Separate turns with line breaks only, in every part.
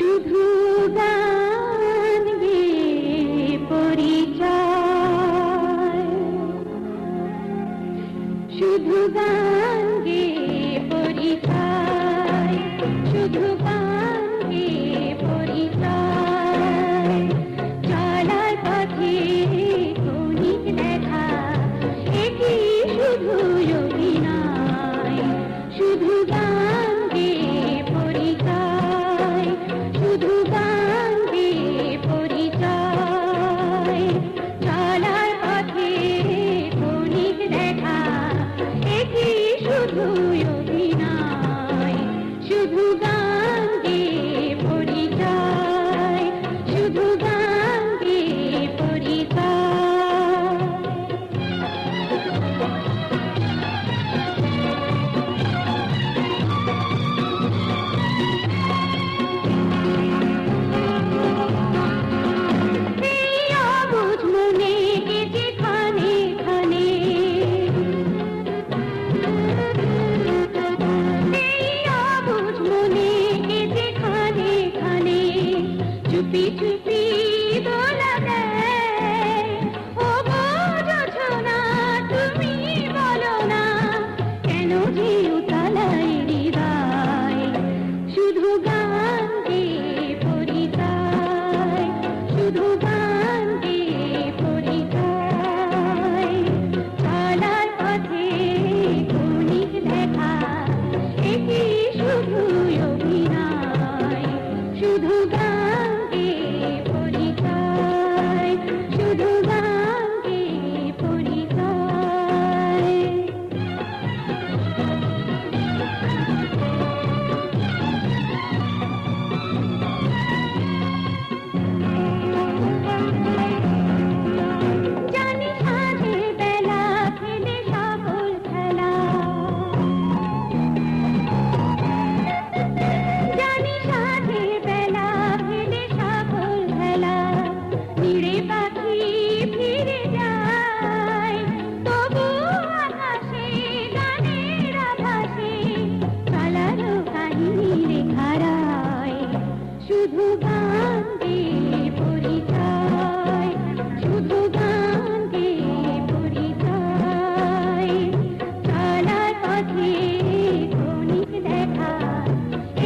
শুধু গান গে পরিচয়। শুধু গান গে পরিচয়। শুধু গান शुधु गा কি শুধু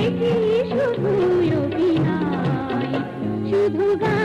শুধু শুধু গান